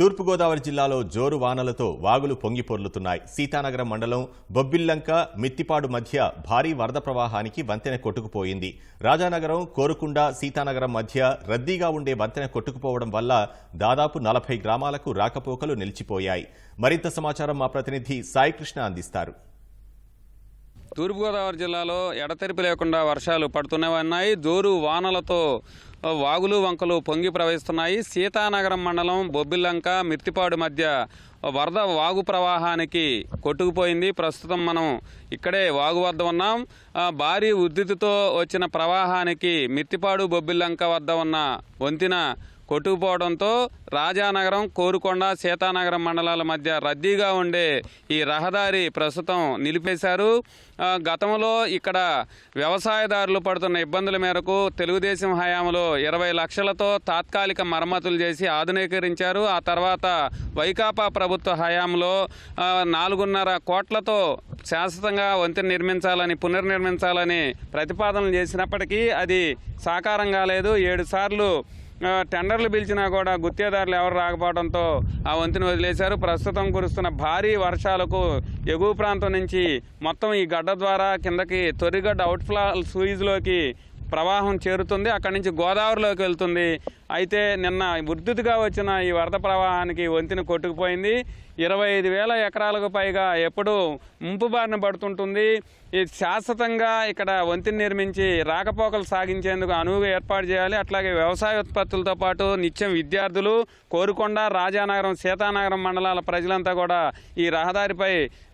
తూర్పుగోదావరి జిల్లాలో జోరు వానలతో వాగులు పొంగిపొర్లుతున్నాయి సీతానగరం మండలం బొబ్బిల్లంక మిత్తిపాడు మధ్య భారీ వరద ప్రవాహానికి వంతెన కొట్టుకుపోయింది. రాజానగరం కోరుకుండ సీతానగరం మధ్య రద్దీగా ఉండే వంతెన కొట్టుకుపోవడం వల్ల దాదాపు నలభై గ్రామాలకు రాకపోకలు నిలిచిపోయాయి. మరింత సమాచారం మా ప్రతినిధి సాయికృష్ణ అందిస్తారు. తూర్పుగోదావరి జిల్లాలో ఎడతెరిపి లేకుండా వర్షాలు పడుతూనే ఉన్నాయి. జోరు వానలతో వాగులు వంకలు పొంగి ప్రవహిస్తున్నాయి. సీతానగరం మండలం బొబ్బిల్లంక మిర్తిపాడు మధ్య వరద వాగు ప్రవాహానికి కొట్టుకుపోయింది. ప్రస్తుతం మనం ఇక్కడే వాగు వద్ద ఉన్నాం. భారీ ఉద్ధృతితో వచ్చిన ప్రవాహానికి మిర్తిపాడు బొబ్బిల్లంక వద్ద ఉన్న వంతిన కొట్టుకుపోవడంతో రాజానగరం కోరుకొండ సీతానగరం మండలాల మధ్య రద్దీగా ఉండే ఈ రహదారి ప్రస్తుతం నిలిపేశారు. గతంలో ఇక్కడ వ్యవసాయదారులు పడుతున్న ఇబ్బందుల మేరకు తెలుగుదేశం హయాంలో ఇరవై లక్షలతో తాత్కాలిక మరమ్మతులు చేసి ఆధునీకరించారు. ఆ తర్వాత వైకాపా ప్రభుత్వ హయాంలో నాలుగున్నర కోట్లతో శాశ్వతంగా వంతెన నిర్మించాలని పునర్నిర్మించాలని ప్రతిపాదనలు చేసినప్పటికీ అది సాకారం కాలేదు. ఏడు సార్లు టెండర్లు పిలిచినా కూడా గుత్తేదారులు ఎవరు రాకపోవడంతో ఆ వంతుని వదిలేశారు. ప్రస్తుతం కురుస్తున్న భారీ వర్షాలకు ఎగువ ప్రాంతం నుంచి మొత్తం ఈ గడ్డ ద్వారా కిందకి తొరిగడ్డ అవుట్ఫ్లా సూయిజ్లోకి ప్రవాహం చేరుతుంది. అక్కడి నుంచి గోదావరిలోకి వెళ్తుంది. అయితే నిన్న ఉద్ధృతిగా వచ్చిన ఈ వరద ప్రవాహానికి వంతెన కొట్టుకుపోయింది. ఇరవై ఐదు వేల ఎకరాలకు పైగా ఎప్పుడూ ముంపు బారిన పడుతుంటుంది. ఈ శాశ్వతంగా ఇక్కడ వంతెన నిర్మించి రాకపోకలు సాగించేందుకు అనువుగా ఏర్పాటు చేయాలి. అట్లాగే వ్యవసాయ ఉత్పత్తులతో పాటు నిత్యం విద్యార్థులు కోరుకొండ రాజానగరం సీతానగరం మండలాల ప్రజలంతా కూడా ఈ రహదారిపై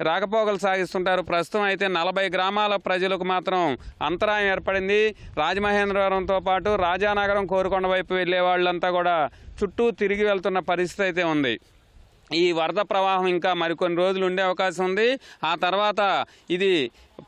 రాకపోకలు సాగిస్తుంటారు. ప్రస్తుతం అయితే నలభై గ్రామాల ప్రజలకు మాత్రం అంతరాయం ఏర్పడింది. రాజమహేంద్రవరంతో పాటు రాజానగరం కోరుకొండ వైపు వెళ్ళేవారు వాళ్ళంతా కూడా చుట్టూ తిరిగి వెళ్తున్న పరిస్థితి అయితే ఉంది. ఈ వరద ప్రవాహం ఇంకా మరికొన్ని రోజులు ఉండే అవకాశం ఉంది. ఆ తర్వాత ఇది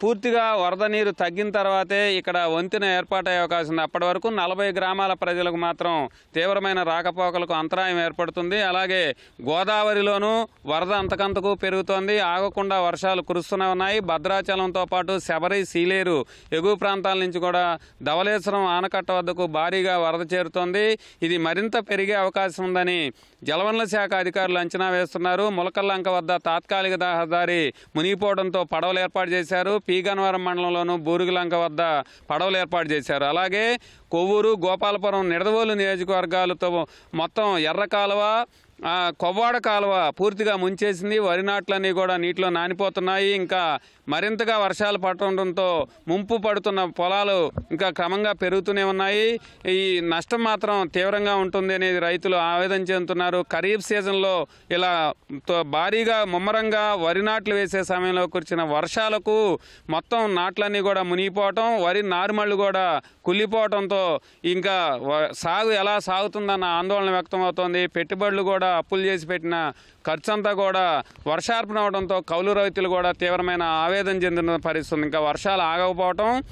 పూర్తిగా వరద నీరు తగ్గిన తర్వాతే ఇక్కడ వంతెన ఏర్పాటయ్యే అవకాశం ఉంది. అప్పటి వరకు నలభై గ్రామాల ప్రజలకు మాత్రం తీవ్రమైన రాకపోకలకు అంతరాయం ఏర్పడుతుంది. అలాగే గోదావరిలోనూ వరద అంతకంతకు పెరుగుతోంది. ఆగకుండా వర్షాలు కురుస్తూనే ఉన్నాయి. భద్రాచలంతో పాటు శబరి సీలేరు ఎగువ ప్రాంతాల నుంచి కూడా ధవళేశ్వరం ఆనకట్ట వద్దకు భారీగా వరద చేరుతోంది. ఇది మరింత పెరిగే అవకాశం ఉందని జలవనరుల శాఖ అధికారులు అంచనా వేస్తున్నారు. ములకల్లంక వద్ద తాత్కాలిక రహదారి మునిగిపోవడంతో పడవలు ఏర్పాటు చేశారు. పీగనవరం మండలంలోను బూరుగులంక వద్ద పడవలు ఏర్పాటు చేశారు. అలాగే కొవ్వూరు గోపాలపురం నిడదవోలు నియోజకవర్గాలతో మొత్తం ఎర్రకాలువ కొవ్వాడ కాలువ పూర్తిగా ముంచేసింది. వరి నాట్లన్నీ కూడా నీటిలో నానిపోతున్నాయి. ఇంకా మరింతగా వర్షాలు పడటంతో ముంపు పడుతున్న పొలాలు ఇంకా క్రమంగా పెరుగుతూనే ఉన్నాయి. ఈ నష్టం మాత్రం తీవ్రంగా ఉంటుంది అనేది రైతులు ఆవేదన చెందుతున్నారు. ఖరీఫ్ సీజన్లో ఇలా భారీగా ముమ్మరంగా వరి నాట్లు వేసే సమయంలో కురిచిన వర్షాలకు మొత్తం నాట్లన్నీ కూడా మునిగిపోవటం వరి నారుమళ్ళు కూడా కుళ్ళిపోవడంతో ఇంకా సాగు ఎలా సాగుతుందన్న ఆందోళన వ్యక్తం అవుతోంది పెట్టుబడులు కూడా అప్పులు చేసి పెట్టిన ఖర్చు కూడా వర్షార్పణ అవడంతో కౌలు రైతులు కూడా తీవ్రమైన ఆవేదన చెందిన పరిస్థితుంది ఇంకా వర్షాలు ఆగకపోవటం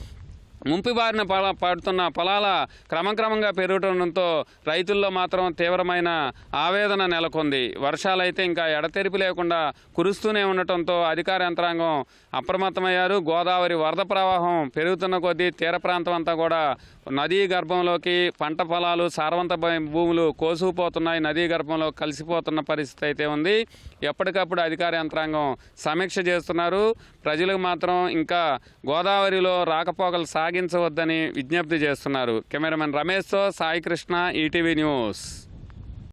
ముంపిబారిన పొల పడుతున్న పొలాల క్రమక్రమంగా పెరగడంతో రైతుల్లో మాత్రం తీవ్రమైన ఆవేదన నెలకొంది. వర్షాలైతే ఇంకా ఎడతెరిపి లేకుండా కురుస్తూనే ఉండటంతో అధికార యంత్రాంగం అప్రమత్తమయ్యారు. గోదావరి వరద ప్రవాహం పెరుగుతున్న కొద్దీ తీర ప్రాంతం అంతా కూడా నదీ గర్భంలోకి పంట పొలాలు సారవంత భూములు కోసుకుపోతున్నాయి. నదీ గర్భంలో కలిసిపోతున్న పరిస్థితి అయితే ఉంది. ఎప్పటికప్పుడు అధికార యంత్రాంగం సమీక్ష చేస్తున్నారు. ప్రజలకు మాత్రం ఇంకా గోదావరిలో రాకపోకలు సాగించవద్దని విజ్ఞప్తి చేస్తున్నారు. కెమెరామెన్ రమేష్తో సాయికృష్ణ ఈటీవీ న్యూస్.